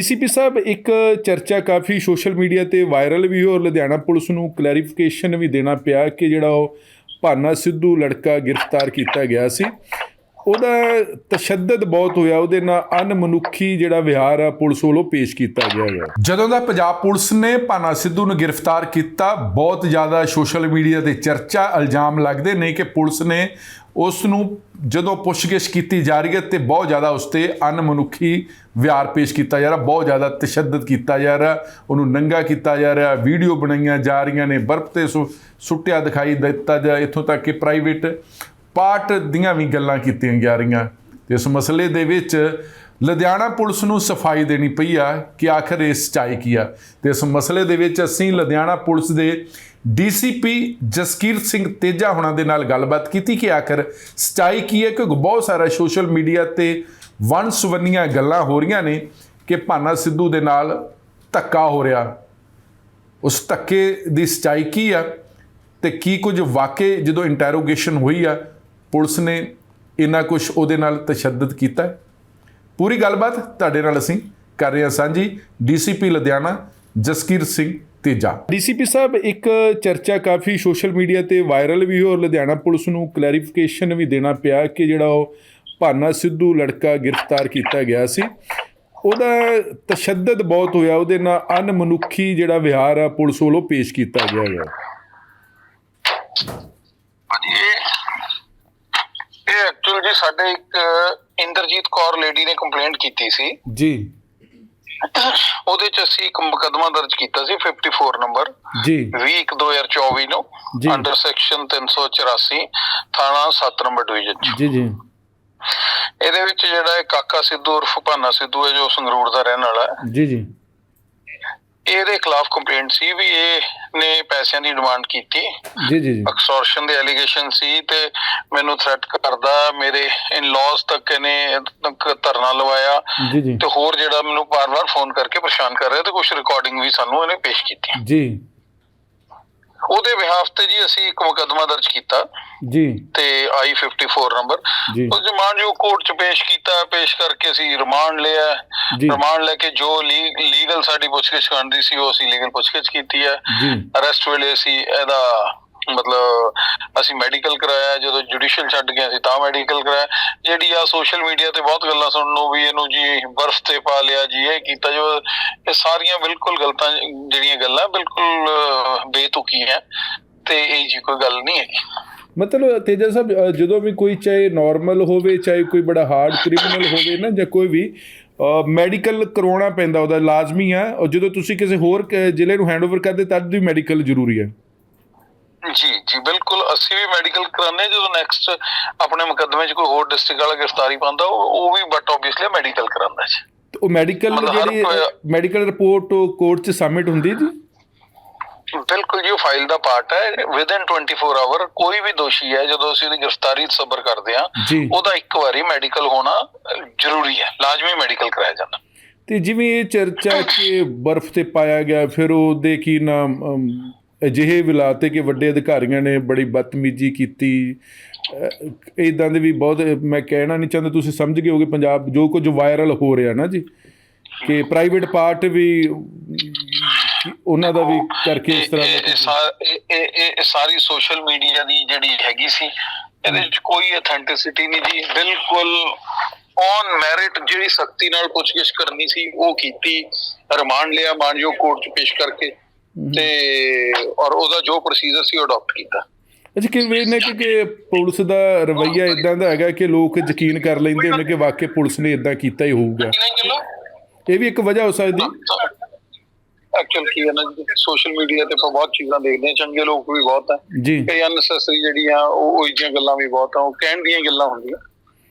DCP ਸਾਹਿਬ, ਇੱਕ ਚਰਚਾ ਕਾਫੀ ਸੋਸ਼ਲ ਮੀਡੀਆ ਤੇ ਵਾਇਰਲ ਵੀ ਹੋਈ ਲੁਧਿਆਣਾ ਪੁਲਿਸ ਨੂੰ ਕਲੈਰੀਫਿਕੇਸ਼ਨ ਵੀ ਦੇਣਾ ਪਿਆ ਕਿ ਜਿਹੜਾ ਉਹ ਭਾਨਾ ਸਿੱਧੂ ਲੜਕਾ ਗ੍ਰਿਫਤਾਰ ਕੀਤਾ ਗਿਆ ਸੀ। ਉਹਦਾ ਤਸ਼ੱਦਦ ਬਹੁਤ ਹੋਇਆ, ਉਹਦੇ ਨਾਲ ਅਨਮਨੁੱਖੀ ਜਿਹੜਾ ਵਿਹਾਰ ਆ, ਪੁਲਿਸ ਵੱਲੋਂ ਪੇਸ਼ ਕੀਤਾ ਗਿਆ ਹੈ। ਜਦੋਂ ਦਾ ਪੰਜਾਬ ਪੁਲਿਸ ਨੇ ਭਾਨਾ ਸਿੱਧੂ ਨੂੰ ਗ੍ਰਿਫਤਾਰ ਕੀਤਾ, ਬਹੁਤ ਜ਼ਿਆਦਾ ਸੋਸ਼ਲ ਮੀਡੀਆ ਤੇ ਚਰਚਾ, ਇਲਜ਼ਾਮ ਲੱਗਦੇ ਨੇ ਕਿ ਪੁਲਿਸ ਨੇ ਉਸ ਨੂੰ ਜਦੋਂ ਪੁੱਛਗਿੱਛ ਕੀਤੀ ਜਾ ਰਹੀ ਹੈ ਤੇ ਬਹੁਤ ਜ਼ਿਆਦਾ ਉਸ ਤੇ ਅਨਮਨੁੱਖੀ ਵਿਹਾਰ ਪੇਸ਼ ਕੀਤਾ ਜਾ ਰਿਹਾ, ਬਹੁਤ ਜ਼ਿਆਦਾ ਤਸ਼ੱਦਦ ਕੀਤਾ ਜਾ ਰਿਹਾ, ਉਹਨੂੰ ਨੰਗਾ ਕੀਤਾ ਜਾ ਰਿਹਾ, ਵੀਡੀਓ ਬਣਾਈਆਂ ਜਾ ਰਹੀਆਂ ਨੇ, ਬਰਫ਼ ਤੇ ਸੁ- ਸੁੱਟਿਆ ਦਿਖਾਈ ਦਿੱਤਾ ਜਾ, ਇੱਥੋਂ ਤੱਕ ਕਿ ਪ੍ਰਾਈਵੇਟ ਪਾਰਟ ਦੀਆਂ ਵੀ ਗੱਲਾਂ ਕੀਤੀਆਂ ਜਾ ਰਹੀਆਂ। ਤੇ ਇਸ ਮਸਲੇ ਦੇ ਵਿੱਚ ਲੁਧਿਆਣਾ ਪੁਲਿਸ ਨੂੰ ਸਫ਼ਾਈ ਦੇਣੀ ਪਈ ਆ ਕਿ ਆਖਰ ਇਹ ਸੱਚਾਈ ਕੀ ਆ। ਤੇ ਇਸ ਮਸਲੇ ਦੇ ਵਿੱਚ ਅਸੀਂ ਲੁਧਿਆਣਾ ਪੁਲਿਸ ਦੇ ਡੀਸੀਪੀ ਜਸਕੀਰ ਸਿੰਘ ਤੇਜਾ ਹੁਣਾਂ ਦੇ ਨਾਲ ਗੱਲਬਾਤ ਕੀਤੀ ਕਿ ਆਖਰ ਸੱਚਾਈ ਕੀ ਹੈ? ਕਿਉਂਕਿ ਬਹੁਤ ਸਾਰਾ ਸੋਸ਼ਲ ਮੀਡੀਆ ਤੇ ਵਨ ਸੁਵੰਨੀਆਂ ਗੱਲਾਂ ਹੋ ਰਹੀਆਂ ਨੇ ਕਿ ਭਾਨਾ ਸਿੱਧੂ ਦੇ ਨਾਲ ਧੱਕਾ ਹੋ ਰਿਹਾ। ਉਸ ਧੱਕੇ ਦੀ ਸੱਚਾਈ ਕੀ ਆ ਤੇ ਕੀ ਕੁਝ ਵਾਕਈ ਜਦੋਂ ਇੰਟਰੋਗੇਸ਼ਨ ਹੋਈ ਆ, ਪੁਲਿਸ ਨੇ ਇੰਨਾ ਕੁਝ ਉਹਦੇ ਨਾਲ ਤਸ਼ੱਦਦ ਕੀਤਾ? ਪੂਰੀ ਗੱਲਬਾਤ ਤੁਹਾਡੇ ਨਾਲ ਅਸੀਂ ਕਰ ਰਹੇ ਹਾਂ ਸਾਂਝੀ। ਡੀਸੀਪੀ ਲੁਧਿਆਣਾ ਜਸਕੀਰ ਸਿੰਘ। ਤੇਜਾ। ਡੀਸੀਪੀ ਸਾਹਿਬ ਇੱਕ ਚਰਚਾ ਕਾਫੀ ਸੋਸ਼ਲ ਮੀਡੀਆ ਤੇ ਵਾਇਰਲ ਵੀ ਔਰ ਲੁਧਿਆਣਾ ਪੁਲਿਸ ਨੂੰ ਕਲੈਰੀਫਿਕੇਸ਼ਨ ਵੀ ਦੇਣਾ ਪਿਆ ਕਿ ਜਿਹੜਾ ਉਹ ਭਾਨਾ ਸਿੱਧੂ ਲੜਕਾ ਗ੍ਰਿਫਤਾਰ ਕੀਤਾ ਗਿਆ ਸੀ। ਉਹਦਾ ਤਸ਼ੱਦਦ ਬਹੁਤ ਹੋਇਆ ਉਹਦੇ ਨਾਲ ਅਨਮਨੁੱਖੀ ਜਿਹੜਾ ਵਿਹਾਰ ਆ ਪੁਲਿਸ ਵੱਲੋਂ ਪੇਸ਼ ਕੀਤਾ ਗਿਆ ਹੈ। ਇਹ ਇਹ ਐਕਚੁਅਲ ਜੀ ਸਾਡੇ ਇੱਕ ਇੰਦਰਜੀਤ ਕੌਰ ਲੇਡੀ ਨੇ ਕੰਪਲੇਂਟ ਕੀਤੀ ਸੀ। ਜੀ। ਉਹਦੇ ਚ ਅਸੀਂ ਇੱਕ ਮੁਕਦਮਾ ਦਰਜ ਕੀਤਾ ਸੀ 54 ਨੰਬਰ ਜੀ। 20 2024 ਨੂੰ। ਅੰਡਰ ਸੈਕਸ਼ਨ 384 ਥਾਣਾ 7 ਨੰਬਰ ਡਿਵੀਜ਼ਨ ਚ। ਜੀ ਜੀ। ਇਹਦੇ ਵਿੱਚ ਜਿਹੜਾ ਇਹ ਕਾਕਾ ਸਿੱਧੂ ਉਰਫ ਭਾਨਾ ਸਿੱਧੂ ਹੈ ਜੋ ਸੰਗਰੂਰ ਦਾ ਰਹਿਣ ਵਾਲਾ ਹੈ। ਜੀ ਜੀ। ਇਹਦੇ ਖਿਲਾਫ ਕੰਪਲੇਂਟ ਸੀ ਵੀ ਇਹ ਨੇ ਪੈਸਿਆਂ ਦੀ ਡਿਮਾਂਡ ਕੀਤੀ। ਜੀ ਜੀ ਜੀ। ਐਕਸਟੋਰਸ਼ਨ ਦੇ ਐਲੀਗੇਸ਼ਨ ਸੀ ਤੇ ਮੈਨੂੰ ਥ੍ਰੈਟ ਕਰਦਾ ਮੇਰੇ ਇਨ-ਲॉज ਤੱਕ ਇਹਨੇ ਤੱਕ ਧਰਨਾ ਲਵਾਇਆ। ਜੀ ਜੀ। ਤੇ ਹੋਰ ਜਿਹੜਾ ਮੈਨੂੰ ਬਾਰ-ਬਾਰ ਫੋਨ ਕਰਕੇ ਪਰੇਸ਼ਾਨ ਕਰ ਰਿਹਾ ਤੇ ਕੁਝ ਰਿਕਾਰਡਿੰਗ ਵੀ ਸਾਨੂੰ ਇਹਨੇ ਪੇਸ਼ ਕੀਤੀ। ਜੀ। ਉਹਦੇ ਬਿਹਾਫ ਤੇ ਜੀ ਅਸੀਂ ਇੱਕ ਮੁਕੱਦਮਾ ਦਰਜ ਕੀਤਾ ਜੀ। ਤੇ ਆਈ 54 ਨੰਬਰ। ਉਸ ਰਿਮਾਂਡ ਜੋ ਕੋਰਟ ਚ ਪੇਸ਼ ਕੀਤਾ ਪੇਸ਼ ਕਰਕੇ ਅਸੀਂ ਰਿਮਾਂਡ ਲਿਆ। ਰਿਮਾਂਡ ਲੈ ਕੇ ਜੋ ਲੀਗਲ ਸਾਡੀ ਪੁੱਛਗਿੱਛ ਕਰਨੀ ਸੀ ਉਹ ਅਸੀਂ ਲੀਗਲ ਪੁੱਛਗਿੱਛ ਕੀਤੀ ਹੈ। ਅਰੈਸਟ ਵੇਲੇ ਅਸੀਂ ਇਹਦਾ ਮਤਲਬ ਅਸੀਂ ਮੈਡੀਕਲ ਕਰਾਇਆ ਜਦੋਂ ਜੁਡੀਸ਼ੀਅਲ ਛੱਡ ਗਿਆ ਸੀ ਤਾਂ ਮੈਡੀਕਲ ਕਰਾਇਆ। ਜਿਹੜੀ ਆ ਸੋਸ਼ਲ ਮੀਡੀਆ ਤੇ ਬਹੁਤ ਗੱਲਾਂ ਸੁਣਨ ਨੂੰ ਵੀ ਇਹਨੂੰ ਜੀ ਬਰਫ਼ ਤੇ ਪਾ ਲਿਆ ਜੀ ਇਹ ਕੀਤਾ ਜੋ ਇਹ ਸਾਰੀਆਂ ਬਿਲਕੁਲ ਗਲਤਾਂ ਜਿਹੜੀਆਂ ਗੱਲਾਂ ਬਿਲਕੁਲ ਅਹ, ਬੇਤੁਕੀਆਂ ਤੇ ਇਹ ਜੀ ਕੋਈ ਗੱਲ ਨਹੀਂ ਹੈਗੀ। ਮਤਲਬ ਤੇਜਾ ਸਾਹਿਬ ਜਦੋਂ ਵੀ ਕੋਈ ਚਾਹੇ ਨਾਰਮਲ ਹੋਵੇ ਚਾਹੇ ਕੋਈ ਬੜਾ ਹਾਰਡ ਕ੍ਰਿਮੀਨਲ ਹੋਵੇ ਨਾ ਜਾਂ ਕੋਈ ਵੀ ਮੈਡੀਕਲ ਕਰਵਾਉਣਾ ਪੈਂਦਾ ਉਹਦਾ ਲਾਜ਼ਮੀ ਆ। ਔਰ ਜਦੋਂ ਤੁਸੀਂ ਕਿਸੇ ਹੋਰ ਜ਼ਿਲ੍ਹੇ ਨੂੰ ਹੈਂਡਓਵਰ ਕਰਦੇ ਤਦ ਵੀ ਮੈਡੀਕਲ ਜ਼ਰੂਰੀ ਹੈ। ਜੀ ਜੀ ਬਿਲਕੁਲ। ਅਸੀਂ ਵੀ ਮੈਡੀਕਲ ਹਾਂ ਜਦੋਂ ਨੈਕਸਟ ਆਪਣੇ ਮੁਕੱਦਮੇ 'ਚ ਕੋਈ ਹੋਰ ਡਿਸਟ੍ਰਿਕਟ ਵਾਲਾ ਗ੍ਰਿਫਤਾਰੀ ਪਾਉਂਦਾ ਉਹ ਵੀ ਬਟ ਆਬਵੀਅਸਲੀ ਮੈਡੀਕਲ ਕਰਾਉਂਦਾ ਜੀ। ਉਹ ਮੈਡੀਕਲ ਜਿਹੜੀ ਮੈਡੀਕਲ ਰਿਪੋਰਟ ਕੋਰਟ 'ਚ ਸਬਮਿਟ ਹੁੰਦੀ ਜੀ? ਬਿਲਕੁਲ ਜੀ ਉਹ ਫਾਈਲ ਦਾ ਪਾਰਟ ਹੈ। ਵਿਦਨ 24 ਆਵਰ ਕੋਈ ਵੀ ਦੋਸ਼ੀ ਹੈ ਜਦੋਂ ਅਸੀਂ ਉਹਦੀ ਗ੍ਰਿਫਤਾਰੀ ਸਬਰ ਕਰਦੇ ਜੀ। ਉਹਦਾ ਇੱਕ ਵਾਰੀ ਮੈਡੀਕਲ ਹੋਣਾ ਜ਼ਰੂਰੀ ਹੈ। ਲਾਜ਼ਮੀ ਮੈਡੀਕਲ ਕਰਾਇਆ ਜਾਂਦਾ। ਤੇ ਜਿਵੇਂ ਇਹ ਚਰਚਾ ਕਿ ਬਰਫ਼ ਤੇ ਪਾਇਆ ਗਿਆ ਫਿਰ ਉਹਦੇ ਕੀ ਨਾਮ ਅਜਿਹੇ ਵਿਲਾਤੇ ਕਿ ਵੱਡੇ ਅਧਿਕਾਰੀਆਂ ਨੇ ਬੜੀ ਬਦਤਮੀਜ਼ੀ ਕੀਤੀ। ਇਦਾਂ ਦੇ ਵੀ ਬਹੁਤ ਮੈਂ ਕਹਿਣਾ ਨਹੀਂ ਚਾਹੁੰਦਾ ਤੁਸੀਂ ਸਮਝ ਗਏ ਹੋਗੇ ਪੰਜਾਬ ਜੋ ਕੁਝ ਵਾਇਰਲ ਹੋ ਰਿਹਾ ਨਾ ਜੀ ਕਿ ਪ੍ਰਾਈਵੇਟ ਪਾਰਟ ਵੀ ਉਹਨਾਂ ਦਾ ਵੀ ਕਰਕੇ ਇਸ ਤਰ੍ਹਾਂ ਇਹ- ਸਾਰੀ ਸੋਸ਼ਲ ਮੀਡੀਆ ਦੀ ਜਿਹੜੀ ਹੈਗੀ ਸੀ ਇਹਦੇ ਵਿੱਚ ਕੋਈ ਅਥੈਂਟਿਸਿਟੀ ਨਹੀਂ ਜੀ। ਬਿਲਕੁਲ ਔਨ ਮੈਰਿਟ ਜਿਹੜੀ ਸਖਤੀ ਨਾਲ ਪੁੱਛਗਿੱਛ ਕਰਨੀ ਸੀ ਉਹ ਕੀਤੀ ਰਿਮਾਂਡ ਲਿਆ ਮਾਨਯੋਗ ਕੋਰਟ 'ਚ ਪੇਸ਼ ਕਰਕੇ। ਤੇ ਔਰ ਉਹਦਾ ਜੋ ਪ੍ਰੋਸੀਜਰ ਸੀ ਉਹ ਅਡਾਪਟ ਕੀਤਾ। ਅੱਛਾ ਕਿਵੇਂ ਨੇ ਕਿ ਪੁਲਿਸ ਦਾ ਰਵੱਈਆ ਇਦਾਂ ਦਾ ਹੈਗਾ ਕਿ ਲੋਕ ਯਕੀਨ ਕਰ ਲੈਂਦੇ ਨੇ ਕਿ ਵਾਕਈ ਪੁਲਿਸ ਨੇ ਇਦਾਂ ਕੀਤਾ ਹੀ ਹੋਊਗਾ। ਇਹ ਵੀ ਇੱਕ ਵਜ੍ਹਾ ਹੋ ਸਕਦੀ। ਐਕਚੁਅਲ ਕੀ ਹੈ ਨਾ ਸੋਸ਼ਲ ਮੀਡੀਆ ਤੇ ਆਪਾਂ ਬਹੁਤ ਚੀਜ਼ਾਂ ਦੇਖਦੇ ਹਾਂ ਚੰਗੇ ਲੋਕ ਵੀ ਬਹੁਤ ਜੀ। ਕਈ ਅਨਸੈਸਰੀ ਜਿਹੜੀਆਂ ਉਹ ਉਹ ਜਿਹੀਆਂ ਗੱਲਾਂ ਵੀ ਬਹੁਤ ਆ ਉਹ ਕਹਿਣ ਦੀਆਂ ਗੱਲਾਂ ਹੁੰਦੀਆਂ।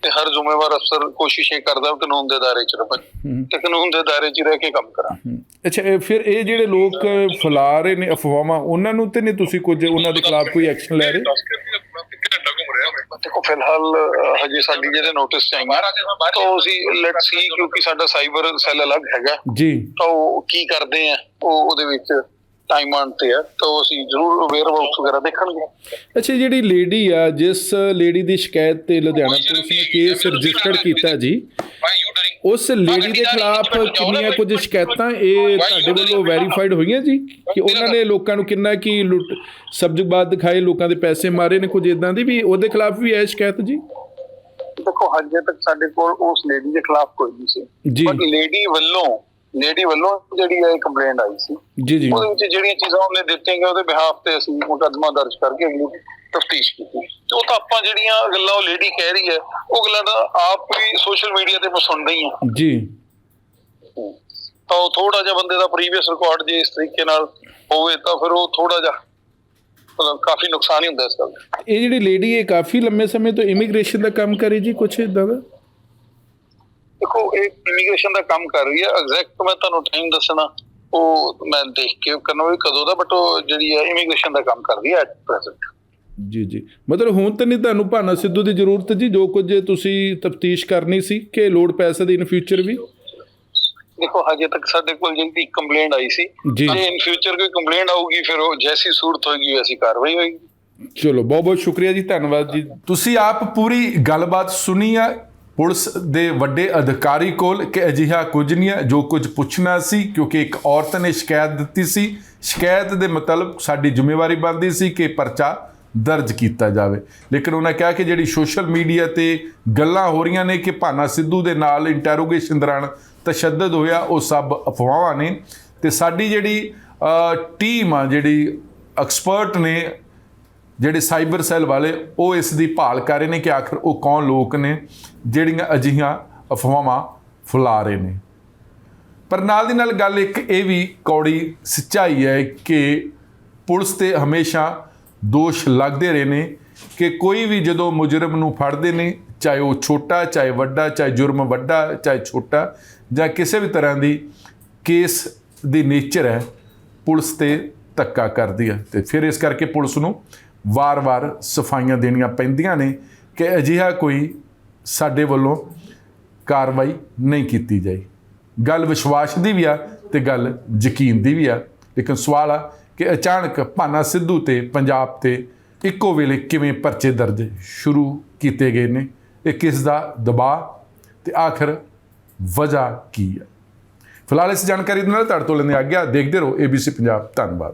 ਤੇ ਹਰ ਜ਼ਿੰਮੇਵਾਰ ਅਫਸਰ ਕੋਸ਼ਿਸ਼ ਇਹ ਕਰਦਾ ਕਾਨੂੰਨ ਦੇ ਦਾਇਰੇ 'ਚ ਰਹੇ ਤੇ ਕਾਨੂੰਨ ਦੇ ਦਾਇਰੇ 'ਚ ਰਹਿ ਕੇ ਕੰਮ ਕਰਾਂ। ਅੱਛਾ ਇਹ ਫਿਰ ਇਹ ਜਿਹੜੇ ਲੋਕ ਫੈਲਾ ਰਹੇ ਨੇ ਅਫਵਾਹਾਂ ਉਹਨਾਂ ਨੂੰ ਤੇ ਨਹੀਂ ਤੁਸੀਂ ਕੁਝ ਉਹਨਾਂ ਦੇ ਖਿਲਾਫ ਕੋਈ ਐਕਸ਼ਨ ਲੈ ਰਹੇ? ਦੇਖੋ ਫਿਲਹਾਲ ਹਜੇ ਸਾਡੀ ਜਿਹੜੇ ਨੋਟਿਸ ਚ ਆਈਆਂ ਤਾਂ ਅਸੀਂ ਲੈਟ ਸੀ ਕਿਉਂਕਿ ਸਾਡਾ ਸਾਈਬਰ ਸੈੱਲ ਅਲੱਗ ਹੈਗਾ। ਜੀ। ਤਾਂ ਉਹ ਕੀ ਕਰਦੇ ਆ ਉਹ ਉਹਦੇ ਵਿੱਚ ਟਾਈਮ ਆਨ ਤੇ ਆ ਤਾਂ ਉਹ ਅਸੀਂ ਜ਼ਰੂਰ ਅਵੇਅਰ ਅਬਾਊਟ ਵਗੈਰਾ ਦੇਖਣਗੇ। ਅੱਛਾ ਜਿਹੜੀ ਲੇਡੀ ਆ ਜਿਸ ਲੇਡੀ ਦੀ ਸ਼ਿਕਾਇਤ ਤੇ ਲੁਧਿਆਣਾ ਪੁਲਿਸ ਨੇ ਕੇਸ ਰਜਿਸਟਰ ਕੀਤਾ ਜੀ ਉਸ ਲੇਡੀ ਦੇ ਖਿਲਾਫ ਕਿੰਨੀਆਂ ਕੁਝ ਸ਼ਿਕਾਇਤਾਂ ਇਹ ਤੁਹਾਡੇ ਵੱਲੋਂ ਵੈਰੀਫਾਈਡ ਹੋਈਆਂ ਜੀ? ਕਿ ਉਹਨਾਂ ਨੇ ਲੋਕਾਂ ਨੂੰ ਕਿੰਨਾ ਕੀ ਲੁੱਟ ਸਬਜ਼ਬਾਦ ਦਿਖਾਏ ਲੋਕਾਂ ਦੇ ਪੈਸੇ ਮਾਰੇ ਨੇ ਕੁਝ ਇਦਾਂ ਦੀ ਵੀ ਉਹਦੇ ਖਿਲਾਫ ਵੀ ਹੈ ਸ਼ਿਕਾਇਤ ਜੀ? ਦੇਖੋ ਹਜੇ ਤੱਕ ਸਾਡੇ ਕੋਲ ਉਸ ਲੇਡੀ ਦੇ ਖਿਲਾਫ ਕੋਈ ਨਹੀਂ ਸੀ। ਬਟ ਲੇਡੀ ਵੱਲੋਂ ਲੇਡੀ ਵੱਲੋਂ ਜਿਹੜੀ ਹੈ ਕੰਪਲੇਂਟ ਆਈ ਸੀ। ਜੀ ਜੀ। ਉਹਦੇ ਵਿੱਚ ਜਿਹੜੀਆਂ ਚੀਜ਼ਾਂ ਉਹਨੇ ਦਿੱਤੀਆਂ ਉਹਦੇ ਬਿਹਾਫ ਤੇ ਅਸੀਂ ਮੁਕੱਦਮਾ ਦਰਜ ਕਰਕੇ ਅਗਲੀ ਤਫਤੀਸ਼ ਕੀਤੀ। ਤੇ ਉਹ ਤਾਂ ਆਪਾਂ ਜਿਹੜੀਆਂ ਗੱਲਾਂ ਉਹ ਲੇਡੀ ਕਹਿ ਰਹੀ ਹੈ ਉਹ ਗੱਲਾਂ ਤਾਂ ਆਪ ਵੀ ਸੋਸ਼ਲ ਮੀਡੀਆ ਤੇ ਮੈਂ ਸੁਣਦਾ ਹੀ ਹਾਂ। ਜੀ। ਤਾਂ ਉਹ ਥੋੜਾ ਜਿਹਾ ਬੰਦੇ ਦਾ ਪ੍ਰੀਵੀਅਸ ਰਿਕਾਰਡ ਜੇ ਇਸ ਤਰੀਕੇ ਨਾਲ ਹੋਵੇ ਤਾਂ ਫਿਰ ਉਹ ਥੋੜਾ ਜਿਹਾ ਮਤਲਬ ਕਾਫੀ ਨੁਕਸਾਨ ਹੀ ਹੁੰਦਾ ਇਸ ਦਾ। ਇਹ ਜਿਹੜੀ ਲੇਡੀ ਇਹ ਕਾਫੀ ਲੰਮੇ ਸਮੇਂ ਤੋਂ ਇਮੀਗ੍ਰੇਸ਼ਨ ਦਾ ਕੰਮ ਕਰੇ ਜੀ ਕੁਛ ਇਦਾਂ ਦਾ? ਦੇਖੋ ਇਹ ਇਮੀਗ੍ਰੇਸ਼ਨ ਦਾ ਕੰਮ ਕਰ ਰਹੀ ਹੈ। ਐਗਜ਼ੈਕਟ ਮੈਂ ਤੁਹਾਨੂੰ ਟਾਈਮ ਦੱਸਣਾ ਉਹ ਮੈਂ ਦੇਖ ਕੇ ਕਰਨਾ ਵੀ ਕਦੋਂ ਦਾ ਬਟ ਉਹ ਜਿਹੜੀ ਹੈ ਇਮੀਗ੍ਰੇਸ਼ਨ ਦਾ ਕੰਮ ਕਰ ਰਹੀ ਹੈ ਐਟ ਪ੍ਰੈਜ਼ੈਂਟ ਜੀ ਜੀ। ਮਤਲਬ ਹੁਣ ਤਾਂ ਨਹੀਂ ਤੁਹਾਨੂੰ ਭਾਨਾ ਸਿੱਧੂ ਦੀ ਜ਼ਰੂਰਤ ਜੀ ਜੋ ਕੁਝ ਤੁਸੀਂ ਤਫਤੀਸ਼ ਕਰਨੀ ਸੀ ਕਿ ਲੋੜ ਪੈ ਸਕਦੀ ਇਨ ਫਿਊਚਰ ਵੀ? ਦੇਖੋ ਹਜੇ ਤੱਕ ਸਾਡੇ ਕੋਲ ਜਿਹੜੀ ਕੰਪਲੇਂਟ ਆਈ ਸੀ ਜੀ। ਜੇ ਇਨ ਫਿਊਚਰ ਕੋਈ ਕੰਪਲੇਂਟ ਆਊਗੀ ਫਿਰ ਉਹ ਜੈਸੀ ਸੂਰਤ ਹੋਏਗੀ ਵੈਸੀ ਕਾਰਵਾਈ ਹੋਏਗੀ। ਚਲੋ ਬਹੁਤ ਬਹੁਤ ਸ਼ੁਕਰੀਆ ਜੀ ਧੰਨਵਾਦ ਜੀ। ਤੁਸੀਂ ਆਪ ਪੂਰੀ ਗੱਲਬਾਤ ਸੁਣੀ ਆ ਪੁਲਿਸ ਦੇ ਵੱਡੇ ਅਧਿਕਾਰੀ ਕੋਲ ਕਿ ਅਜਿਹਾ ਕੁਝ ਨਹੀਂ ਹੈ, ਜੋ ਕੁਝ ਪੁੱਛਣਾ ਸੀ, ਕਿਉਂਕਿ ਇੱਕ ਔਰਤ ਨੇ ਸ਼ਿਕਾਇਤ ਦਿੱਤੀ ਸੀ। ਸ਼ਿਕਾਇਤ ਦੇ ਮਤਲਬ ਸਾਡੀ ਜ਼ਿੰਮੇਵਾਰੀ ਬਣਦੀ ਸੀ ਕਿ ਪਰਚਾ ਦਰਜ ਕੀਤਾ ਜਾਵੇ। ਲੇਕਿਨ ਉਹਨਾਂ ਕਿਹਾ ਕਿ ਜਿਹੜੀ ਸੋਸ਼ਲ ਮੀਡੀਆ ਤੇ ਗੱਲਾਂ ਹੋ ਰਹੀਆਂ ਨੇ ਕਿ ਭਾਨਾ ਸਿੱਧੂ ਦੇ ਨਾਲ ਇੰਟਰੋਗੇਸ਼ਨ ਦੌਰਾਨ ਤਸ਼ੱਦਦ ਹੋਇਆ, ਉਹ ਸਭ ਅਫਵਾਹਾਂ ਨੇ। ਤੇ ਸਾਡੀ ਜਿਹੜੀ ਟੀਮ ਆ, ਜਿਹੜੀ ਐਕਸਪਰਟ ਨੇ ਜਿਹੜੇ ਸਾਈਬਰ ਸੈੱਲ ਵਾਲੇ, ਉਹ ਇਸ ਦੀ ਭਾਲ ਕਰ ਰਹੇ ਨੇ ਕਿ ਆਖਰ ਉਹ ਕੌਣ ਲੋਕ ਨੇ, ਜਿਹੜੀਆਂ ਅਜਿਹੀਆਂ ਅਫਵਾਹਾਂ ਫੈਲਾ ਰਹੇ ਨੇ। ਪਰ ਨਾਲ ਦੀ ਨਾਲ ਗੱਲ ਇੱਕ ਇਹ ਵੀ ਕੌੜੀ ਸੱਚਾਈ ਹੈ ਕਿ ਪੁਲਿਸ ਤੇ ਹਮੇਸ਼ਾ ਦੋਸ਼ ਲੱਗਦੇ ਰਹੇ ਨੇ ਕਿ ਕੋਈ ਵੀ ਜਦੋਂ ਮੁਜਰਮ ਨੂੰ ਫੜਦੇ ਨੇ, ਚਾਹੇ ਉਹ ਛੋਟਾ, ਚਾਹੇ ਵੱਡਾ, ਚਾਹੇ ਜੁਰਮ ਵੱਡਾ, ਚਾਹੇ ਛੋਟਾ, ਜਾਂ ਕਿਸੇ ਵੀ ਤਰ੍ਹਾਂ ਦੀ ਕੇਸ ਦੀ ਨੇਚਰ ਹੈ, ਪੁਲਿਸ ਤੇ ਧੱਕਾ ਕਰਦੀ ਹੈ ਤੇ ਫਿਰ ਇਸ ਕਰਕੇ ਪੁਲਿਸ ਨੂੰ ਵਾਰ-ਵਾਰ ਸਫਾਈਆਂ ਦੇਣੀਆਂ ਪੈਂਦੀਆਂ ਨੇ ਕਿ ਅਜਿਹਾ ਕੋਈ ਸਾਡੇ ਵੱਲੋਂ ਕਾਰਵਾਈ ਨਹੀਂ ਕੀਤੀ ਜਾਈ। ਗੱਲ ਵਿਸ਼ਵਾਸ ਦੀ ਵੀ ਆ ਤੇ ਗੱਲ ਯਕੀਨ ਦੀ ਵੀ ਆ। ਲੇਕਿਨ ਸਵਾਲ ਆ ਕਿ ਅਚਾਨਕ ਭਾਨਾ ਸਿੱਧੂ ਤੇ ਪੰਜਾਬ ਤੇ ਇੱਕੋ ਵੇਲੇ ਕਿਵੇਂ ਪਰਚੇ ਦਰਜ ਸ਼ੁਰੂ ਕੀਤੇ ਗਏ ਨੇ? ਇਹ ਕਿਸ ਦਾ ਦਬਾਅ? ਤੇ ਆਖਰ ਵਜ੍ਹਾ ਕੀ ਹੈ ਫਿਲਹਾਲ ਇਸ ਜਾਣਕਾਰੀ ਦੇ ਨਾਲ ਤੁਹਾਡੇ ਤੋਂ ਲੈਂਦੇ ਆ ਗਿਆ ਦੇਖਦੇ ਰਹੋ ABC ਪੰਜਾਬ। ਧੰਨਵਾਦ।